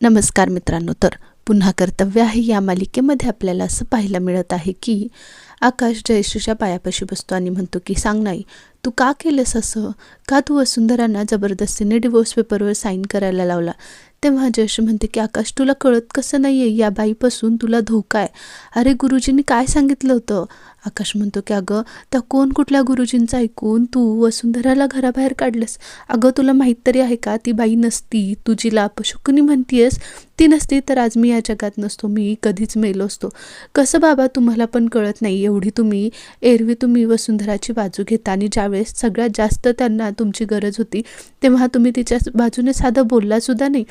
नमस्कार मित्रांनो तर पुन्हा कर्तव्य आहे या मालिकेमध्ये आपल्याला असं पाहायला मिळत आहे की आकाश जयश्रीच्या पायापाशी बसतो आणि म्हणतो की सांग नाही तू का केलंस असं? का तू वसुंधरांना जबरदस्तीने डिवोर्स पेपरवर साईन करायला लावला? तेव्हा जयश्री म्हणते की आकाश तुला कळत कसं नाही आहे या बाईपासून तुला धोका आहे. अरे गुरुजींनी काय सांगितलं होतं? आकाश म्हणतो की अगं त्या कोण कुठल्या गुरुजींचं ऐकून तू वसुंधराला घराबाहेर काढलंस? अगं तुला माहीत तरी आहे का? ती बाई नसती तू जिला अपशुकनी म्हणतीयस? ती नसती तर आज मी या जगात नसतो मी कधीच मेलो असतो. कसं बाबा तुम्हाला पण कळत नाही एवढी तुम्ही एरवी तुम्ही वसुंधराची बाजू घेता आणि ज्यावेळेस सगळ्यात जास्त त्यांना तुमची गरज होती तेव्हा तुम्ही तिच्या बाजूने साधं बोललासुद्धा नाही.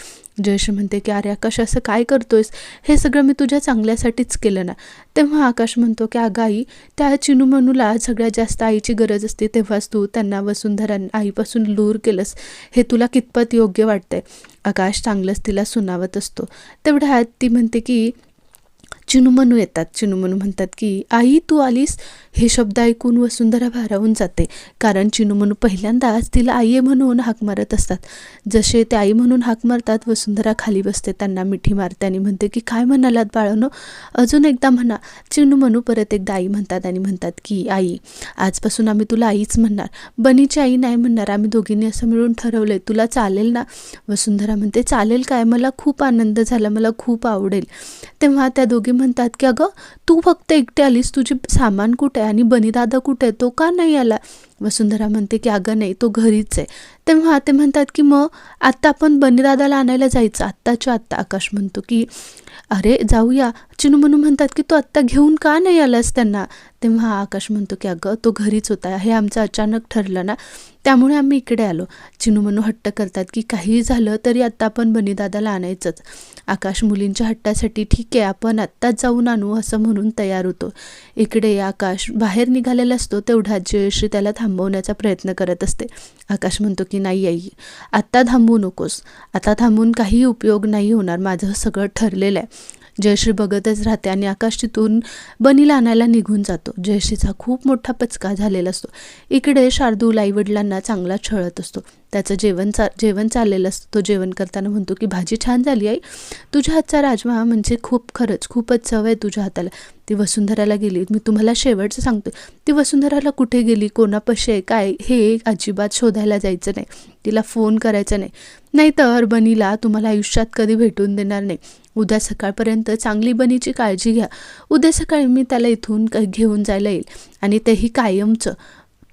जयश्री म्हणते की अरे आकाश असं काय करतोयस? हे सगळं मी तुझ्या चांगल्यासाठीच केलं ना. तेव्हा आकाश म्हणतो की अगं आई त्या चिनू मनूला सगळ्यात जास्त आईची गरज असते तेव्हाच तू त्यांना वसुंधरा आईपासून दूर केलंस. हे तुला कितपत योग्य वाटतंय? आकाश चांगलंच तिला सुनावत असतो. तेवढ्यात ती म्हणते की चिनुमनू येतात. चिनुमनू म्हणतात की आई तू आलीस? हे शब्द ऐकून वसुंधरा भारावून जाते. कारण चिनुमनू पहिल्यांदाच तिला आई म्हणून हाक मारत असतात. जसे ते आई म्हणून हाक मारतात वसुंधरा खाली बसते त्यांना मिठी मारते आणि म्हणते की काय म्हणालात बाळानो? अजून एकदा म्हणा. चिनुमनू परत एकदा आई म्हणतात आणि म्हणतात की आई आजपासून आम्ही तुला आईच म्हणणार. बनीची आई नाही म्हणणार. आम्ही दोघींनी असं मिळून ठरवलं आहे तुला चालेल ना? वसुंधरा म्हणते चालेल काय? मला खूप आनंद झाला. मला खूप आवडेल. तेव्हा त्या दोघी म्हणतात की अगं तू फक्त एकटे आलीस तुझी सामान कुठे आहे आणि बनीदादा कुठे आहे? तो का नाही आला? वसुंधरा म्हणते की अगं नाही तो घरीच आहे. तेव्हा ते म्हणतात की मग आत्ता आपण बनीदादाला आणायला जायचं आत्ताच्या आत्ता. आकाश म्हणतो की अरे जाऊया. चिनू म्हणू म्हणतात की तो आत्ता घेऊन का नाही आलास त्यांना? तेव्हा आकाश म्हणतो की अगं तो घरीच होता हे आमचं अचानक ठरलं ना त्यामुळे आम्ही इकडे आलो. चिनू म्हणू हट्ट करतात की काही झालं तरी आत्ता आपण बनीदादाला आणायचंच. आकाश मुलींच्या हट्टासाठी ठीक आहे आपण आत्ताच जाऊन आणू असं म्हणून तयार होतो. इकडे आकाश बाहेर निघालेला असतो तेवढा जयश्री त्याला थांब थांबवण्याचा प्रयत्न करत असते. आकाश म्हणतो की नाही आई आत्ता थांबवू नकोस. आता थांबून काही उपयोग नाही होणार. माझं सगळं ठरलेलं आहे. जयश्री बघतच राहते आणि आकाश तिथून बनीला आणायला निघून जातो. जयश्रीचा खूप मोठा पचका झालेला असतो. इकडे शार्दूल आईवडिलांना चांगला छळत असतो. त्याचं जेवण चा जेवण चाललेलं असतं. तो जेवण करताना म्हणतो की भाजी छान झाली आई. तुझ्या हातचा राजमा म्हणजे खूप खरंच खूपच चव आहे तुझ्या हाताला. ती वसुंधराला गेली. मी तुम्हाला शेवटचं सांगतो ती वसुंधराला कुठे गेली? कोणापाशी आहे? काय? हे अजिबात शोधायला जायचं नाही. तिला फोन करायचा नाही. नाही तर बनीला तुम्हाला आयुष्यात कधी भेटून देणार नाही. उद्या सकाळपर्यंत चांगली बनीची काळजी घ्या. उद्या सकाळी मी त्याला इथून घेऊन जायला येईल. आणि तेही कायमचं.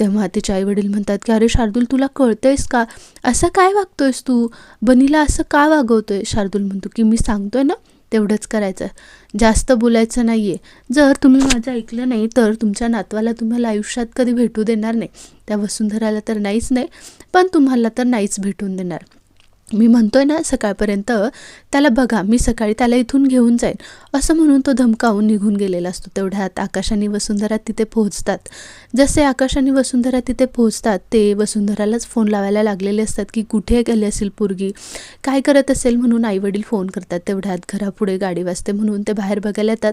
तेव्हा तिचे आई वडील म्हणतात की अरे शार्दूल तुला कळतंयस का? असं काय वागतोयस तू? बनीला असं का वागवतोय? शार्दूल म्हणतो की मी सांगतोय ना तेवढंच करायचं. जास्त बोलायचं नाही आहे जर तुम्ही माझं ऐकलं नाही तर तुमच्या नातवाला तुम्हाला आयुष्यात कधी भेटू देणार नाही. त्या वसुंधराला तर नाहीच नाही पण तुम्हाला तर नाहीच भेटून देणार. मी म्हणतोय ना सकाळपर्यंत त्याला बघा मी सकाळी त्याला इथून घेऊन जाईन. असं म्हणून तो धमकावून निघून गेलेला असतो तेवढ्यात. आकाश आणि वसुंधरा तिथे पोहोचतात. जसे आकाश आणि वसुंधरा तिथे पोहोचतात ते वसुंधरालाच फोन लावायला लागलेले असतात की कुठे गेले असेल पोरगी? काय करत असेल? म्हणून आईवडील फोन करतात. तेवढ्यात घरापुढे गाडी वाजते म्हणून ते बाहेर बघायला येतात.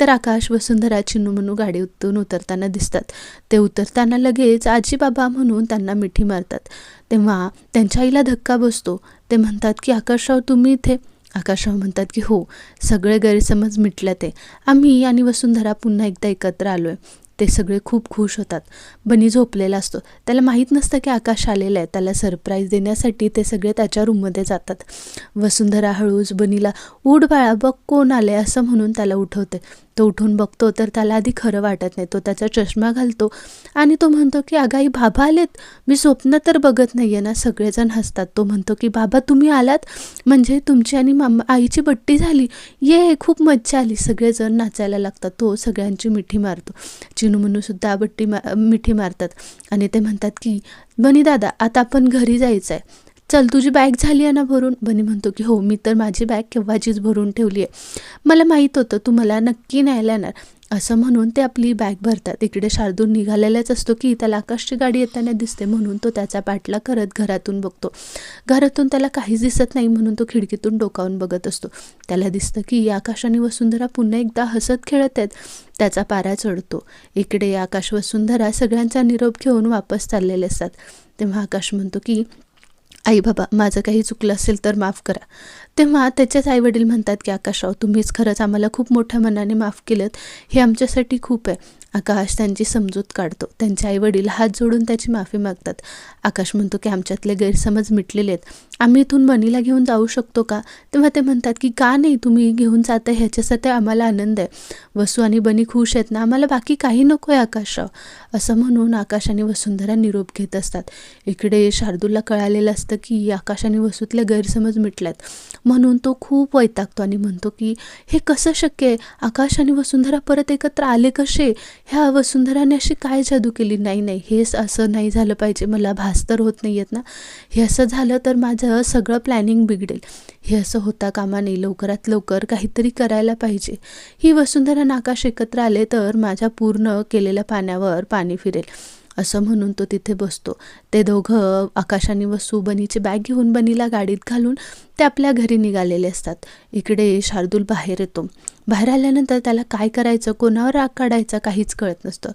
तर आकाश वसुंधरा चिन्नू म्हणून गाडी उतरून उतरताना दिसतात. ते उतरताना लगेच आजी बाबा म्हणून त्यांना मिठी मारतात. तेव्हा त्यांच्या आईला धक्का बसतो. ते म्हणतात की आकाशराव तुम्ही इथे. आकाशराव म्हणतात की हो सगळे गैरसमज मिटले ते आम्ही आणि वसुंधरा पुन्हा एकदा एकत्र आलो आहे ते सगळे खूप खुश होतात. बनी झोपलेला असतो. त्याला माहीत नसतं की आकाश आलेलं आहे. त्याला सरप्राईज देण्यासाठी ते सगळे त्याच्या रूममध्ये जातात. वसुंधरा हळूच बनीला उठ बाळा बघ कोण आले असं म्हणून त्याला उठवते. तो उठून बघतो तर त्याला आधी खरं वाटत नाही. तो त्याचा चष्मा घालतो आणि तो म्हणतो की अगाई बाबा आलेत. मी स्वप्न तर बघत नाही आहे ना. सगळेजण हसतात. तो म्हणतो की बाबा तुम्ही आलात? म्हणजे तुमची आणि मामा आईची बट्टी झाली? ये खूप मज्जा आली. सगळेजण नाचायला लागतात. तो सगळ्यांची मिठी मारतो. म्हणून म्हणूसुद्धा बट्टी मा मिठी मारतात. आणि ते म्हणतात की बनी दादा आता आपण घरी जायचं आहे चल तुझी बॅग झाली आहे ना भरून? बनी म्हणतो की हो मी तर माझी बॅग केव्हाचीच भरून ठेवली आहे. मला माहीत होतं तू मला नक्की न्यायला येणार. असं म्हणून ते आपली बॅग भरतात. इकडे शार्दूल निघालेलाच असतो की त्याला आकाशची गाडी येताना दिसते म्हणून तो त्याचा पाठला करत घरातून बघतो. घरातून त्याला काहीच दिसत नाही म्हणून तो खिडकीतून डोकावून बघत असतो. त्याला दिसतं की आकाश आणि वसुंधरा पुन्हा एकदा हसत खेळत आहेत. त्याचा पारा चढतो. इकडे आकाश वसुंधरा सगळ्यांचा निरोप घेऊन वापस चाललेले असतात. तेव्हा आकाश म्हणतो की आई बाबा माझं काही चुकलं असेल तर माफ करा. तेव्हा त्याच्याच आईवडील म्हणतात की आकाशराव तुम्हीच खरंच आम्हाला खूप मोठ्या मनाने माफ केलं हे आमच्यासाठी खूप आहे. आकाश त्यांची समजूत काढतो. त्यांचे आईवडील हात जोडून त्याची माफी मागतात. आकाश म्हणतो की आमच्यातले गैरसमज मिटलेले आहेत. आम्ही इथून मनीला घेऊन जाऊ शकतो का? तेव्हा ते म्हणतात की का नाही तुम्ही घेऊन जाता ह्याच्यासाठी आम्हाला आनंद आहे. वसू आणि बनी खुश आहेत ना? आम्हाला बाकी काही नको आहे आकाशराव असं म्हणून आकाश आणि वसुंधरा निरोप घेत असतात. इकडे शार्दूलला कळालेलं असतं की आकाश आणि वसूतले गैरसमज मिटल्यात म्हणून तो खूप वैतागतो आणि म्हणतो की हे कसं शक्य आहे? आकाश आणि वसुंधरा परत एकत्र आले कसे? ह्या वसुंधराने अशी काय जादू केली? नाही नाही हेच असं नाही झालं पाहिजे. मला भास तर होत नाही आहेत ना. हे असं झालं तर माझं सगळं प्लॅनिंग बिघडेल. हे असं होता कामा नाही लवकरात लवकर काहीतरी करायला पाहिजे. ही वसुंधरा नाकाश एकत्र आले तर माझ्या पूर्ण केलेल्या पाण्यावर पाणी फिरेल. असं म्हणून तो तिथे बसतो. ते दोघं आकाशाने आणि वसू बनीची बॅग घेऊन बनीला गाडीत घालून ते आपल्या घरी निघालेले असतात. इकडे शार्दूल बाहेर येतो. बाहेर आल्यानंतर त्याला काय करायचं कोणावर राग काढायचा काहीच कळत नसतं.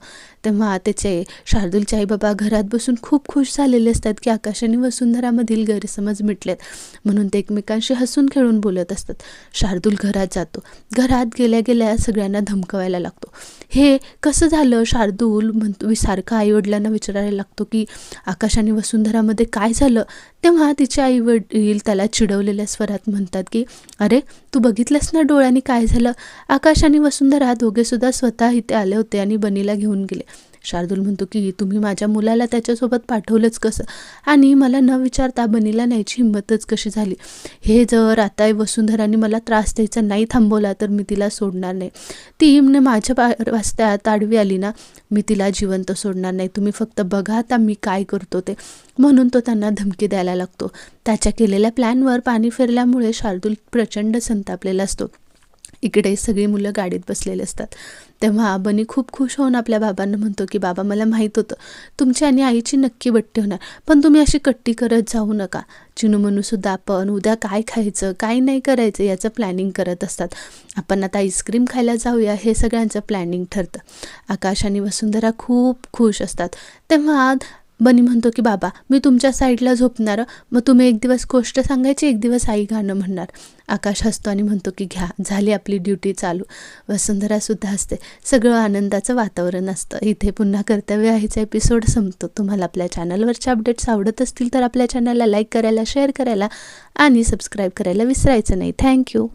तेव्हा त्याचे शार्दूलचे आईबाबा घरात बसून खूप खुश झालेले असतात की आकाश आणि वसुंधरामधील गैरसमज मिटलेत. म्हणून ते एकमेकांशी हसून खेळून बोलत असतात. शार्दूल घरात जातो. घरात गेल्या गेल्या सगळ्यांना धमकवायला लागतो. हे कसं झालं? शार्दूल म्हणतो सारखं आईवडिलांना विचारायला लागतो की आकाश आणि वसुंधरामध्ये काय झालं? तेव्हा तिचे आई वडील त्याला चिडवलेल्या स्वरात म्हणतात की अरे तू बघितलंस ना डोळ्यांनी काय झालं? आकाश आणि वसुंधरा दोघेसुद्धा स्वतः इथे आले होते आणि बनीला घेऊन गेले. शार्दूल म्हणतो की तुम्ही माझ्या मुलाला त्याच्यासोबत पाठवलंच कसं? आणि मला न विचारता बनीला न्यायची हिंमतच कशी झाली? हे जर आता वसुंधराने मला त्रास द्यायचा नाही थांबवला तर मी तिला सोडणार नाही. ती माझ्या पा रस्त्यात आडवी आली ना मी तिला जिवंत सोडणार नाही. तुम्ही फक्त बघा आता मी काय करतो ते. म्हणून तो त्यांना धमकी द्यायला लागतो. त्याच्या केलेल्या प्लॅनवर पाणी फिरल्यामुळे शार्दूल प्रचंड संतापलेला असतो. इकडे सगळी मुलं गाडीत बसलेले असतात. तेव्हा बनी खूप खुश होऊन आपल्या बाबांना म्हणतो की बाबा मला माहीत होतं तुमची आणि आईची नक्की बट्टी होणार पण तुम्ही अशी कट्टी करत जाऊ नका. चिनूमनूसुद्धा आपण उद्या काय खायचं काय नाही करायचं याचं प्लॅनिंग करत असतात. आपण आता आईस्क्रीम खायला जाऊया हे सगळ्यांचं प्लॅनिंग ठरतं. आकाश आणि वसुंधरा खूप खुश असतात. तेव्हा बनी म्हणतो की बाबा मी तुमच्या साईडला झोपणार मग तुम्ही एक दिवस गोष्ट सांगायची एक दिवस आई गाणं म्हणणार. आकाश हसतो आणि म्हणतो की घ्या झाली आपली ड्युटी चालू. वसुंधरासुद्धा असते सगळं आनंदाचं वातावरण असतं. इथे पुन्हा कर्तव्य आहेचा एपिसोड संपतो. तुम्हाला आपल्या चॅनलवरचे अपडेट्स आवडत असतील तर आपल्या चॅनलला लाईक करायला शेअर करायला आणि सबस्क्राईब करायला विसरायचं नाही. थँक्यू